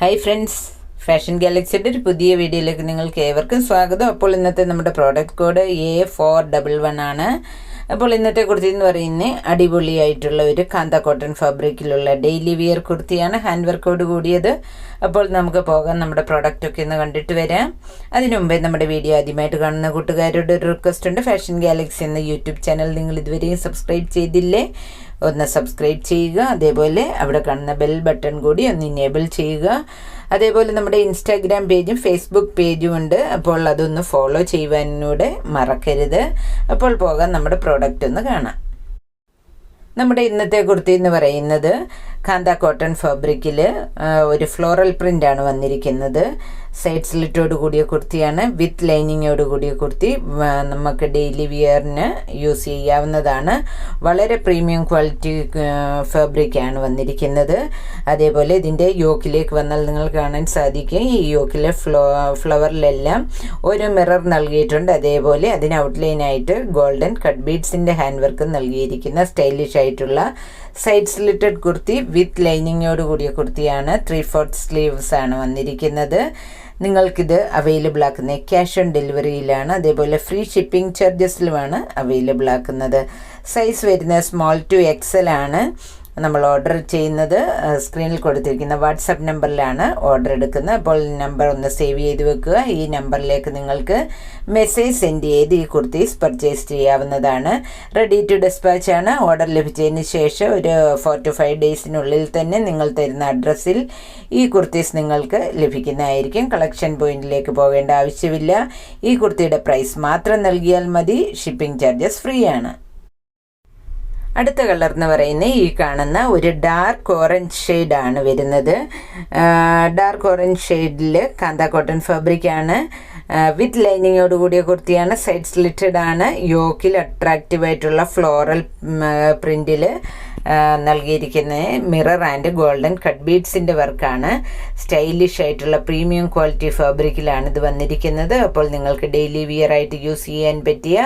Hi friends fashion ഗാലക്സിയുടെ ഒരു പുതിയ വീഡിയോയിലേക്ക് നിങ്ങൾക്ക് ഏവർക്കും സ്വാഗതം. അപ്പോൾ ഇന്നത്തെ നമ്മുടെ product code A four double one ആണ്. അപ്പോൾ ഇന്നത്തെ കുർത്തി എന്ന് പറയുന്നത് അടിപൊളിയായിട്ടുള്ള ഒരു കാന്ത കോട്ടൺ ഫാബ്രിക്കിലുള്ള ഡെയിലി വിയർ കുർത്തിയാണ്. ഹാൻഡ് വർക്കോട് കൂടിയത്. അപ്പോൾ നമുക്ക് പോകാം. നമ്മുടെ പ്രോഡക്റ്റ് ഒക്കെ ഒന്ന് കണ്ടിട്ട് വരാം. അതിനു മുമ്പേ നമ്മുടെ വീഡിയോ ആദ്യമായിട്ട് കാണുന്ന കൂട്ടുകാരോട് ഒരു റിക്വസ്റ്റ് ഉണ്ട്. ഫാഷൻ ഗാലക്സി എന്ന യൂട്യൂബ് ചാനൽ നിങ്ങൾ ഇതുവരെയും സബ്സ്ക്രൈബ് ചെയ്തില്ലേ? ഒന്ന് സബ്സ്ക്രൈബ് ചെയ്യുക. അതേപോലെ അവിടെ കാണുന്ന ബെൽ ബട്ടൺ കൂടി ഒന്ന് ഇനേബിൾ ചെയ്യുക. അതേപോലെ നമ്മുടെ ഇൻസ്റ്റാഗ്രാം പേജും ഫേസ്ബുക്ക് പേജും ഉണ്ട്. അപ്പോൾ അതൊന്ന് ഫോളോ ചെയ്യുവാനൂടെ മറക്കരുത്. അപ്പോൾ പോകാം നമ്മുടെ പ്രോഡക്റ്റ് ഒന്ന് കാണാം. നമ്മുടെ ഇന്നത്തെ കുർത്തി എന്ന് പറയുന്നത് കാന്ത കോട്ടൺ ഫാബ്രിക്കിൽ ഒരു ഫ്ലോറൽ പ്രിന്റാണ് വന്നിരിക്കുന്നത്. സൈഡ് സ്ലിറ്റോട് കൂടിയ കുർത്തിയാണ്. വിത്ത് ലൈനിങ്ങോട് കൂടിയ കുർത്തി നമുക്ക് ഡെയിലി വിയറിന് യൂസ് ചെയ്യാവുന്നതാണ്. വളരെ പ്രീമിയം ക്വാളിറ്റി ഫാബ്രിക്കാണ് വന്നിരിക്കുന്നത്. അതേപോലെ ഇതിന്റെ യോക്കിലേക്ക് വന്നാൽ നിങ്ങൾ കാണാൻ സാധിക്കും. ഈ യോക്കിലെ ഫ്ലോ ഫ്ലവറിലെല്ലാം ഒരു മിറർ നൽകിയിട്ടുണ്ട്. അതേപോലെ അതിന് ഔട്ട്ലൈനായിട്ട് ഗോൾഡൻ കട്ട് ബീഡ്സിന്റെ ഹാൻഡ് വർക്ക് നൽകിയിരിക്കുന്ന സ്റ്റൈലിഷ് ആയിട്ടുള്ള സൈഡ് സ്ലിറ്റഡ് കുർത്തി വിത്ത് ലൈനിങ്ങോട് കൂടിയ കുർത്തിയാണ് ത്രീ ഫോർത്ത് സ്ലീവ്സ് ആണ് വന്നിരിക്കുന്നത് നിങ്ങൾക്കിത് അവൈലബിൾ ആക്കുന്നത് ക്യാഷ് ഓൺ ഡെലിവറിയിലാണ് അതേപോലെ ഫ്രീ ഷിപ്പിംഗ് ചാർജസിലുമാണ് അവൈലബിൾ ആക്കുന്നത് സൈസ് വരുന്നത് സ്മോൾ ടു എക്സൽ ആണ് നമ്മൾ ഓർഡർ ചെയ്യുന്നത് സ്ക്രീനിൽ കൊടുത്തിരിക്കുന്ന വാട്സപ്പ് നമ്പറിലാണ് ഓർഡർ എടുക്കുന്നത്. അപ്പോൾ നമ്പർ ഒന്ന് സേവ് ചെയ്ത് വെക്കുക. ഈ നമ്പറിലേക്ക് നിങ്ങൾക്ക് മെസ്സേജ് സെൻഡ് ചെയ്ത് ഈ കുർത്തീസ് പർച്ചേസ് ചെയ്യാവുന്നതാണ്. റെഡി ടു ഡിസ്പാച്ച് ആണ്. ഓർഡർ ലഭിച്ചതിന് ശേഷം ഒരു ഫോർ ടു ഫൈവ് ഡേയ്സിനുള്ളിൽ തന്നെ നിങ്ങൾ തരുന്ന അഡ്രസ്സിൽ ഈ കുർത്തീസ് നിങ്ങൾക്ക് ലഭിക്കുന്നതായിരിക്കും. കളക്ഷൻ പോയിന്റിലേക്ക് പോകേണ്ട ആവശ്യമില്ല. ഈ കുർത്തിയുടെ പ്രൈസ് മാത്രം നൽകിയാൽ മതി. ഷിപ്പിംഗ് ചാർജസ് ഫ്രീ ആണ്. അടുത്ത കളർ എന്ന് പറയുന്നത് ഈ കാണുന്ന ഒരു ഡാർക്ക് ഓറഞ്ച് ഷെയ്ഡാണ് വരുന്നത്. ഡാർക്ക് ഓറഞ്ച് ഷെയ്ഡിൽ കാന്ത കോട്ടൺ ഫാബ്രിക്കാണ് വിത്ത് ലൈനിങ്ങോട് കൂടിയ കുർത്തിയാണ്. സൈഡ് സ്ലിറ്റഡ് ആണ്. യോക്കിൽ അട്രാക്റ്റീവ് ആയിട്ടുള്ള ഫ്ലോറൽ പ്രിന്റിൽ നൽകിയിരിക്കുന്ന മിറർ ആൻഡ് ഗോൾഡൻ കട്ട് ബീഡ്സിന്റെ വർക്കാണ് സ്റ്റൈലിഷ് ആയിട്ടുള്ള പ്രീമിയം ക്വാളിറ്റി ഫാബ്രിക്കിലാണ് ഇത് വന്നിരിക്കുന്നത്. അപ്പോൾ നിങ്ങൾക്ക് ഡെയിലി വിയർ ആയിട്ട് യൂസ് ചെയ്യാൻ പറ്റിയ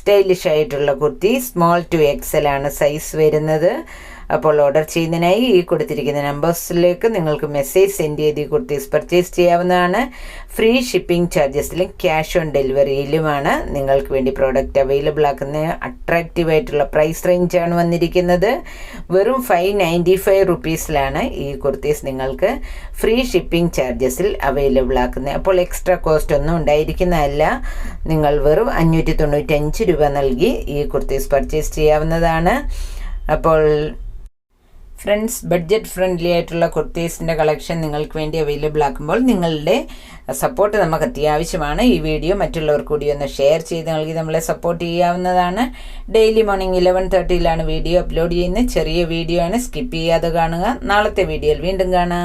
സ്റ്റൈലിഷ് ആയിട്ടുള്ള കുർത്തി സ്മോൾ ടു എക്സൽ ആണ് സൈസ് വരുന്നത്. അപ്പോൾ ഓർഡർ ചെയ്യുന്നതിനായി ഈ കൊടുത്തിരിക്കുന്ന നമ്പേഴ്സിലേക്ക് നിങ്ങൾക്ക് മെസ്സേജ് സെൻഡ് ചെയ്ത് ഈ കുർത്തീസ് പർച്ചേസ് ചെയ്യാവുന്നതാണ്. ഫ്രീ ഷിപ്പിംഗ് ചാർജസിലും ക്യാഷ് ഓൺ ഡെലിവറിയിലുമാണ് നിങ്ങൾക്ക് വേണ്ടി പ്രോഡക്റ്റ് അവൈലബിൾ ആക്കുന്ന അട്രാക്റ്റീവ് ആയിട്ടുള്ള പ്രൈസ് റേഞ്ചാണ് വന്നിരിക്കുന്നത്. വെറും ഫൈവ് നയന്റി ഫൈവ് റുപ്പീസിലാണ് ഈ കുർത്തീസ് നിങ്ങൾക്ക് ഫ്രീ ഷിപ്പിംഗ് ചാർജസിൽ അവൈലബിൾ ആക്കുന്നത് അപ്പോൾ എക്സ്ട്രാ കോസ്റ്റ് ഒന്നും ഉണ്ടായിരിക്കുന്നതല്ല. നിങ്ങൾ വെറും അഞ്ഞൂറ്റി തൊണ്ണൂറ്റഞ്ച് രൂപ നൽകി ഈ കുർത്തീസ് പർച്ചേസ് ചെയ്യാവുന്നതാണ്. അപ്പോൾ ഫ്രണ്ട്സ് ബഡ്ജറ്റ് ഫ്രണ്ട്ലി ആയിട്ടുള്ള കുർത്തീസിന്റെ കളക്ഷൻ നിങ്ങൾക്ക് വേണ്ടി അവൈലബിൾ ആക്കുമ്പോൾ നിങ്ങളുടെ സപ്പോർട്ട് നമുക്ക് അത്യാവശ്യമാണ്. ഈ വീഡിയോ മറ്റുള്ളവർ കൂടി ഒന്ന് ഷെയർ ചെയ്ത് നൽകി നമ്മളെ സപ്പോർട്ട് ചെയ്യാവുന്നതാണ്. ഡെയിലി മോർണിംഗ് ഇലവൻ തേർട്ടിയിലാണ് വീഡിയോ അപ്ലോഡ് ചെയ്യുന്നത്. ചെറിയ വീഡിയോ ആണ്. സ്കിപ്പ് ചെയ്യാതെ കാണുക. നാളത്തെ വീഡിയോയിൽ വീണ്ടും കാണാം.